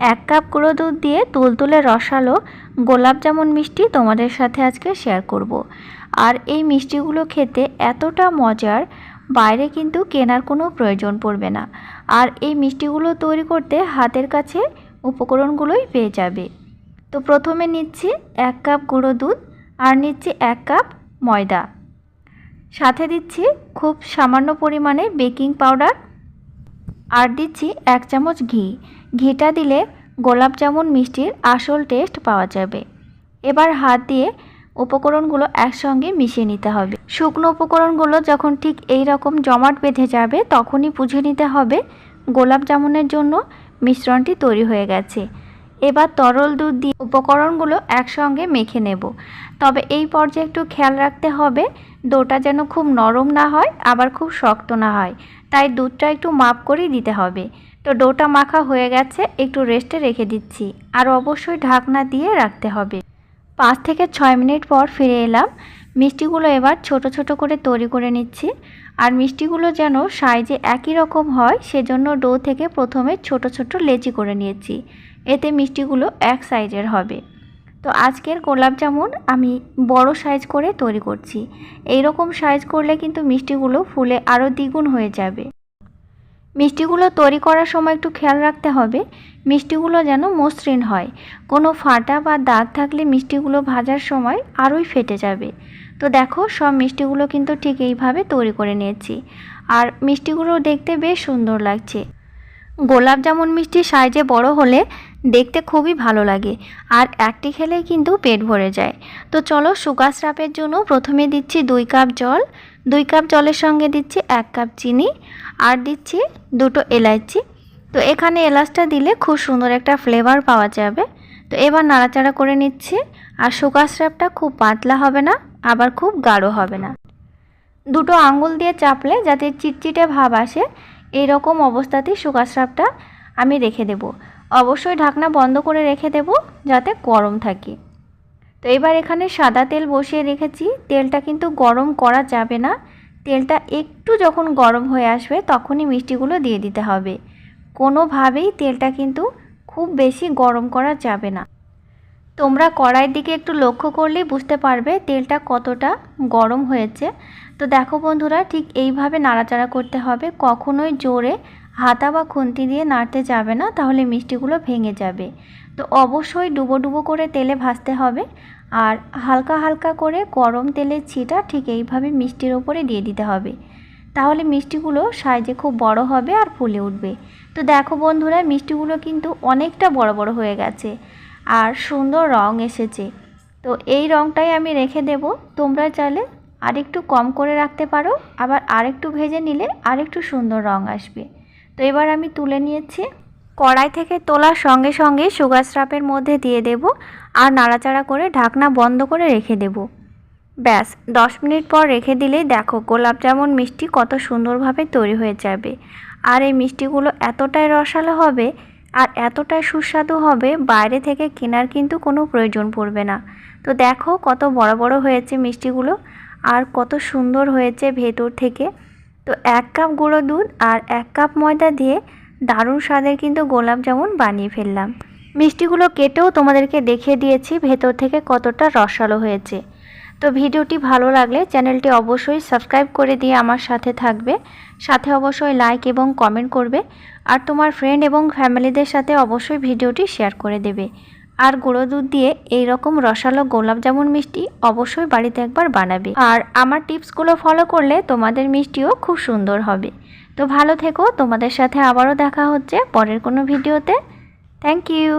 এক কাপ গুঁড়ো দুধ দিয়ে তুলতুলে রসালো গোলাপ জামুন মিষ্টি তোমাদের সাথে আজকে শেয়ার করব। আর এই মিষ্টিগুলো খেতে এতটা মজার, বাইরে কিন্তু কেনার কোনো প্রয়োজন পড়বে না। আর এই মিষ্টিগুলো তৈরি করতে হাতের কাছে উপকরণগুলোই পেয়ে যাবে। তো প্রথমে নিচ্ছি এক কাপ গুঁড়ো দুধ আর নিচ্ছি এক কাপ ময়দা। সাথে দিচ্ছি খুব সামান্য পরিমাণে বেকিং পাউডার আর দিচ্ছি এক চামচ ঘি। ঘিটা দিলে গোলাপ জামুন মিষ্টির আসল টেস্ট পাওয়া যাবে। এবার হাত দিয়ে উপকরণগুলো একসঙ্গে মিশিয়ে নিতে হবে। শুকনো উপকরণগুলো যখন ঠিক এই রকম জমাট বেঁধে যাবে, তখনই বুঝে নিতে হবে গোলাপ জামুনের জন্য মিশ্রণটি তৈরি হয়ে গেছে। এবার তরল দুধ দিয়ে উপকরণগুলো একসঙ্গে মেখে নেব। তবে এই পর্যায়ে একটু খেয়াল রাখতে হবে, ডোটা যেন খুব নরম না হয়, আবার খুব শক্ত না হয়। তাই দুধটা একটু মাপ করেই দিতে হবে। তো ডোটা মাখা হয়ে গেছে, একটু রেস্টে রেখে দিচ্ছি। আর অবশ্যই ঢাকনা দিয়ে রাখতে হবে। পাঁচ থেকে ছয় মিনিট পর ফিরে এলাম। মিষ্টিগুলো এবার ছোট ছোট করে তৈরি করে নিচ্ছি। আর মিষ্টিগুলো যেন সাইজে একই রকম হয়, সেজন্য ডো থেকে প্রথমে ছোট ছোট লেচি করে নিয়েছি। এতে মিষ্টিগুলো এক সাইজের হবে। তো আজকের গোলাপ জামুন আমি বড় সাইজ করে তৈরি করছি। এই রকম সাইজ করলে কিন্তু মিষ্টিগুলো ফুলে আরও দ্বিগুণ হয়ে যাবে। মিষ্টিগুলো তৈরি করার সময় একটু খেয়াল রাখতে হবে, মিষ্টিগুলো যেন মসৃণ হয়। কোনো ফাটা বা দাগ থাকলে মিষ্টিগুলো ভাজার সময় আরোই ফেটে যাবে। তো দেখো, সব মিষ্টিগুলো কিন্তু ঠিক এইভাবে তৈরি করে নিয়েছি। আর মিষ্টিগুলো দেখতে বেশ সুন্দর লাগছে। গোলাপ জামুন মিষ্টি সাইজে বড় হলে দেখতে খুবই ভালো লাগে। আর একটি খেলেই কিন্তু পেট ভরে যায়। তো চলো সুগার স্রাপের জন্য প্রথমে দিচ্ছি দুই কাপ জল। দুই কাপ জলের সঙ্গে দিচ্ছি এক কাপ চিনি। আর দিচ্ছি দুটো এলাচি তো এখানে এলাচটা দিলে খুব সুন্দর একটা ফ্লেভার পাওয়া যাবে। তো এবার নাড়াচাড়া করে নিচ্ছি। আর সুগার স্রাপটা খুব পাতলা হবে না, আবার খুব গাঢ় হবে না। দুটো আঙুল দিয়ে চাপলে যাতে চিটচিটে ভাব আসে এই রকম অবস্থাতেই সুগার স্রাপটা আমি রেখে দেব। অবশ্যই ঢাকনা বন্ধ করে রেখে দেব যাতে গরম থাকে। তো এবার এখানে সাদা তেল বসিয়ে রেখেছি। তেলটা কিন্তু গরম করা যাবে না। তেলটা একটু যখন গরম হয়ে আসবে তখনই মিষ্টিগুলো দিয়ে দিতে হবে। কোনোভাবেই তেলটা কিন্তু খুব বেশি গরম করা যাবে না। তোমরা কড়াইয়ের দিকে একটু লক্ষ্য করলেই বুঝতে পারবে তেলটা কতটা গরম হয়েছে। তো দেখো বন্ধুরা, ঠিক এইভাবে নাড়াচাড়া করতে হবে। কখনোই জোরে হাতা বা খুন্তি দিয়ে নাড়তে যাবে না, তাহলে মিষ্টিগুলো ভেঙে যাবে। তো অবশ্যই ডুবো ডুবো করে তেলে ভাজতে হবে। আর হালকা হালকা করে গরম তেলের ছিটা ঠিক এইভাবে মিষ্টির ওপরে দিয়ে দিতে হবে। তাহলে মিষ্টিগুলো সাইজে খুব বড় হবে আর ফুলে উঠবে। তো দেখো বন্ধুরা, মিষ্টিগুলো কিন্তু অনেকটা বড় বড় হয়ে গেছে। আর সুন্দর রং এসেছে। তো এই রংটাই আমি রেখে দেব। তোমরা চাইলে আরেকটু কম করে রাখতে পারো, আবার আরেকটু ভেজে নিলে আরেকটু সুন্দর রং আসবে। তো এবার আমি তুলে নিয়েছি। কড়াই থেকে তোলার সঙ্গে সঙ্গে সুগার স্রাপের মধ্যে দিয়ে দেব আর নাড়াচাড়া করে ঢাকনা বন্ধ করে রেখে দেব। ব্যাস, দশ মিনিট পর রেখে দিলেই দেখো গোলাপ জামুন মিষ্টি কত সুন্দরভাবে তৈরি হয়ে যাবে। আর এই মিষ্টিগুলো এতটাই রসালো হবে আর এতটা সুস্বাদু হবে, বাইরে থেকে কেনার কিন্তু কোনো প্রয়োজন পড়বে না। তো দেখো কত বড় বড় হয়েছে মিষ্টিগুলো আর কত সুন্দর হয়েছে ভেতর থেকে। তো এক কাপ গুঁড়ো দুধ আর এক কাপ ময়দা দিয়ে দারুণ স্বাদের কিন্তু গোলাপ জামুন বানিয়ে ফেললাম। মিষ্টিগুলো কেটেও তোমাদেরকে দেখিয়ে দিয়েছি ভেতর থেকে কতটা রসালো হয়েছে। তো ভিডিওটি ভালো লাগলে চ্যানেলটি অবশ্যই সাবস্ক্রাইব করে দিয়ে আমার সাথে থাকবে। সাথে অবশ্যই লাইক এবং কমেন্ট করবে। আর তোমার ফ্রেন্ড এবং ফ্যামিলিদের সাথে অবশ্যই ভিডিওটি শেয়ার করে দেবে। আর গুঁড়ো দুধ দিয়ে এই রকম রসালো গোলাপ জামুন মিষ্টি অবশ্যই বাড়িতে একবার বানাবে। আর আমার টিপসগুলো ফলো করলে তোমাদের মিষ্টিও খুব সুন্দর হবে। তো ভালো থেকো, তোমাদের সাথে আবারও দেখা হচ্ছে পরের কোনো ভিডিওতে। Thank you